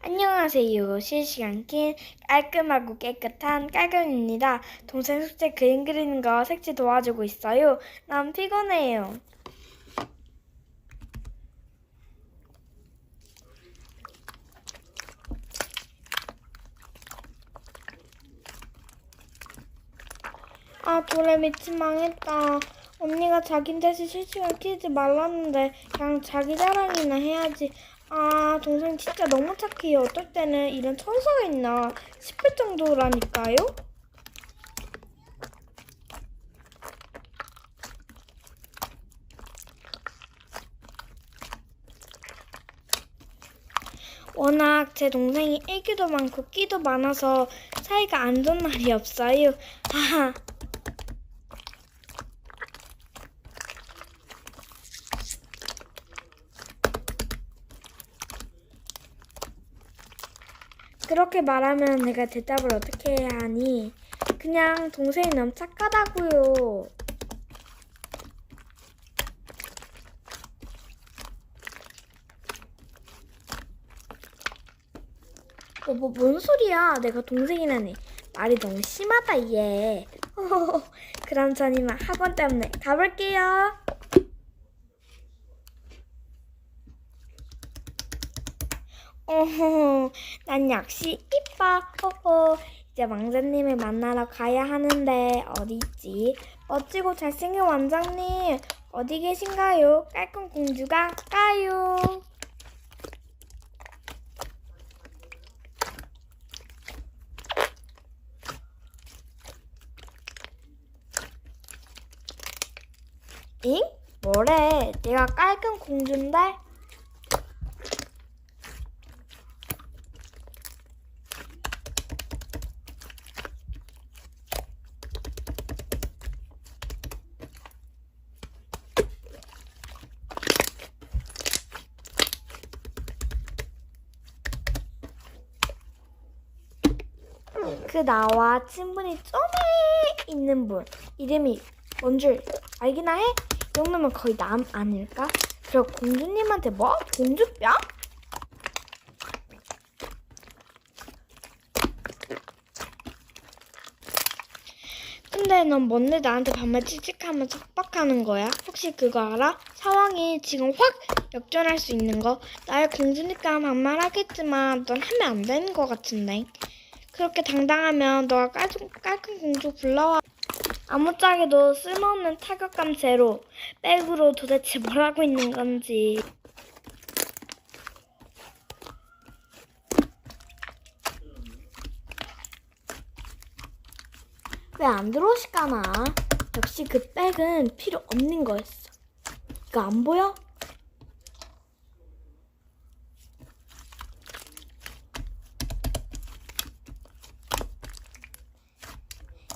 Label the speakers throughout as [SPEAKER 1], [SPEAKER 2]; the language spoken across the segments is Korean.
[SPEAKER 1] 안녕하세요. 실시간 낀 깔끔하고 깨끗한 깔끔입니다. 동생 숙제 그림 그리는 거 색칠 도와주고 있어요. 난 피곤해요. 아, 도레 미친 망했다. 언니가 자기인데서 실시간 키지 말랐는데 그냥 자기 자랑이나 해야지. 아, 동생 진짜 너무 착해요. 어떨 때는 이런 천사가 있나 싶을 정도라니까요. 워낙 제 동생이 애기도 많고 끼도 많아서 사이가 안 좋은 날이 없어요. 하하. 그렇게 말하면 내가 대답을 어떻게 해야 하니? 그냥 동생이 너무 착하다고요. 어, 뭐, 뭔 소리야? 내가 동생이라니. 말이 너무 심하다, 얘. 그럼 전 이만 학원 때문에 가볼게요. 어허, 난 역시 이뻐. 호호. 이제 왕자님을 만나러 가야 하는데 어디 있지? 멋지고 잘생긴 왕자님 어디 계신가요? 깔끔 공주가 까요. 잉? 뭐래? 내가 깔끔 공주인데? 그 나와 친분이 좀에 있는 분 이름이 뭔줄 알기나 해? 이 정도면 거의 남 아닐까? 그리고 공주님한테 뭐? 공주뼈? 근데 넌 뭔데 나한테 반말 칙칙하면 척박하는 거야? 혹시 그거 알아? 상황이 지금 확 역전할 수 있는 거? 나의 공주니까 반말하겠지만 넌 하면 안 되는 거 같은데 그렇게 당당하면 너가 깔끔, 깔끔 공주 불러와. 아무짝에도 쓸모없는 타격감 제로. 백으로 도대체 뭘 하고 있는 건지. 왜 안 들어오실까나? 역시 그 백은 필요 없는 거였어. 이거 안 보여?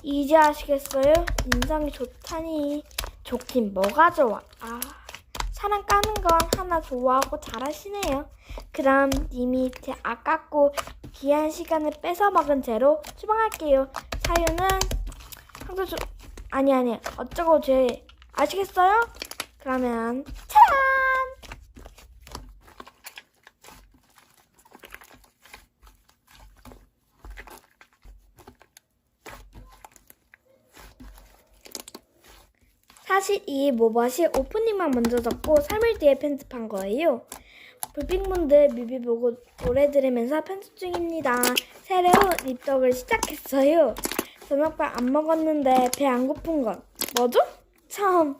[SPEAKER 1] 이제 아시겠어요? 인상이 좋다니. 좋긴 뭐가 좋아? 아 사람 까는 건 하나 좋아하고 잘하시네요. 그럼 님이 제 아깝고 귀한 시간을 뺏어 먹은 죄로 추방할게요. 사유는 항상 조... 아니 아니 어쩌고 죄 아시겠어요? 그러면 차란 사실 이 모밭이 오프닝만 먼저 적고 3일 뒤에 편집한 거예요. 불핑분들 뮤비 보고 노래 들으면서 편집 중입니다. 새로운 입덕을 시작했어요. 저녁밥 안 먹었는데 배 안 고픈 건 뭐죠? 참.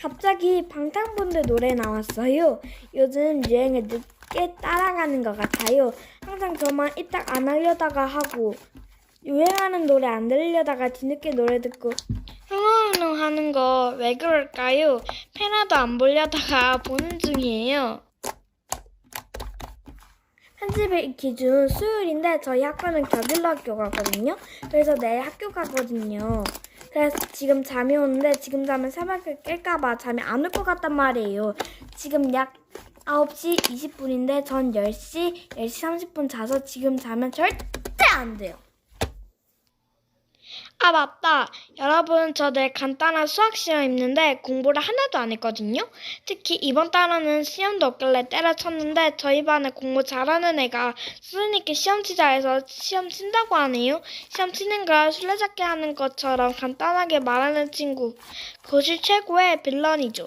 [SPEAKER 1] 갑자기 방탄분들 노래 나왔어요. 요즘 유행을 늦 게 따라가는 것 같아요. 항상 저만 이딱 안 하려다가 하고 유행하는 노래 안 들으려다가 뒤늦게 노래 듣고 흥얼흥얼 하는 거 왜 그럴까요? 페나도 안 보려다가 보는 중이에요. 편집일 기준 수요일인데 저희 학교는 격일로 학교 가거든요. 그래서 내일 학교 가거든요. 그래서 지금 잠이 오는데 지금 자면 새벽에 깰까봐 잠이 안 올 것 같단 말이에요. 지금 약 9시 20분인데 전 10시, 10시 30분 자서 지금 자면 절대 안 돼요. 아, 맞다. 여러분, 저 내일 간단한 수학 시험 있는데 공부를 하나도 안 했거든요. 특히 이번 달에는 시험도 없길래 때려쳤는데 저희 반에 공부 잘하는 애가 선생님께 시험 치자 해서 시험 친다고 하네요. 시험 치는 걸 술래잡기 하는 것처럼 간단하게 말하는 친구. 교실 최고의 빌런이죠.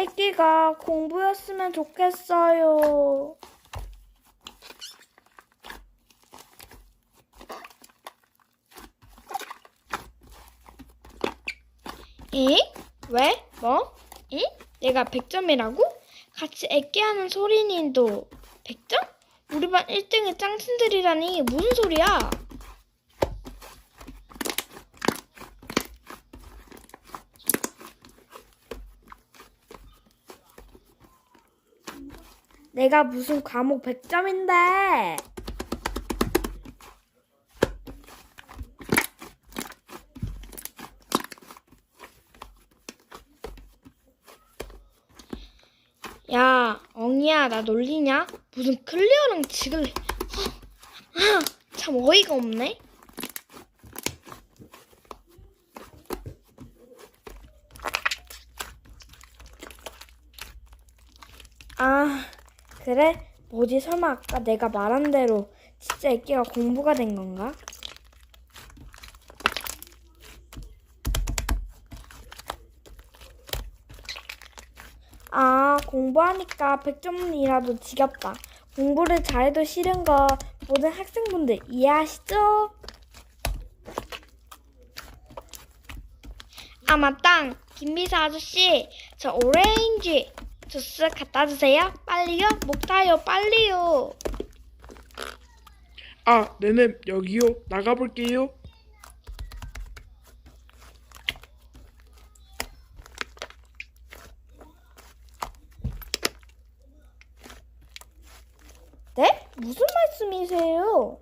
[SPEAKER 1] 애기가 공부였으면 좋겠어요. 에? 왜? 뭐? 에? 내가 100점이라고? 같이 애끼하는 소린이도 100점? 우리 반 1등의 짱친들이라니 무슨 소리야? 내가 무슨 과목 100점인데? 야, 엉이야, 나 놀리냐? 무슨 클리어랑 지글래. 아, 참 어이가 없네. 아, 그래? 뭐지, 설마 아까 내가 말한 대로 진짜 애기가 공부가 된 건가? 아, 공부하니까 100점이라도 지겹다. 공부를 잘해도 싫은 거 모든 학생분들 이해하시죠? 아, 맞다. 김비서 아저씨, 저 오렌지 주스 갖다 주세요. 빨리요. 목 타요. 빨리요.
[SPEAKER 2] 아, 네네, 여기요. 나가볼게요.
[SPEAKER 1] 네? 무슨 말씀이세요?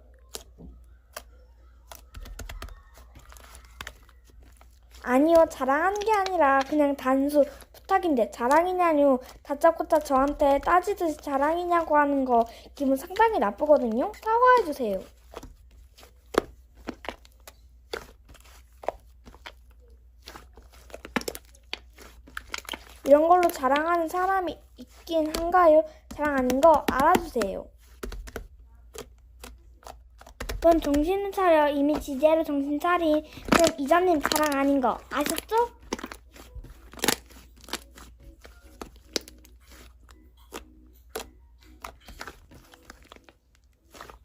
[SPEAKER 1] 아니요, 자랑하는 게 아니라 그냥 단수 부탁인데 자랑이냐뇨. 다짜고짜 저한테 따지듯이 자랑이냐고 하는 거 기분 상당히 나쁘거든요. 사과해 주세요. 이런 걸로 자랑하는 사람이 있긴 한가요? 자랑 아닌 거 알아주세요. 넌 정신을 차려. 이미 지제로 정신 차린. 그럼 이자님 자랑 아닌 거 아셨죠?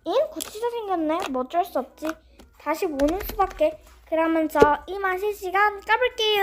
[SPEAKER 1] 잉? 고치자 생겼네. 뭐 어쩔 수 없지. 다시 보는 수밖에. 그러면 저 이마 실시간 까볼게요.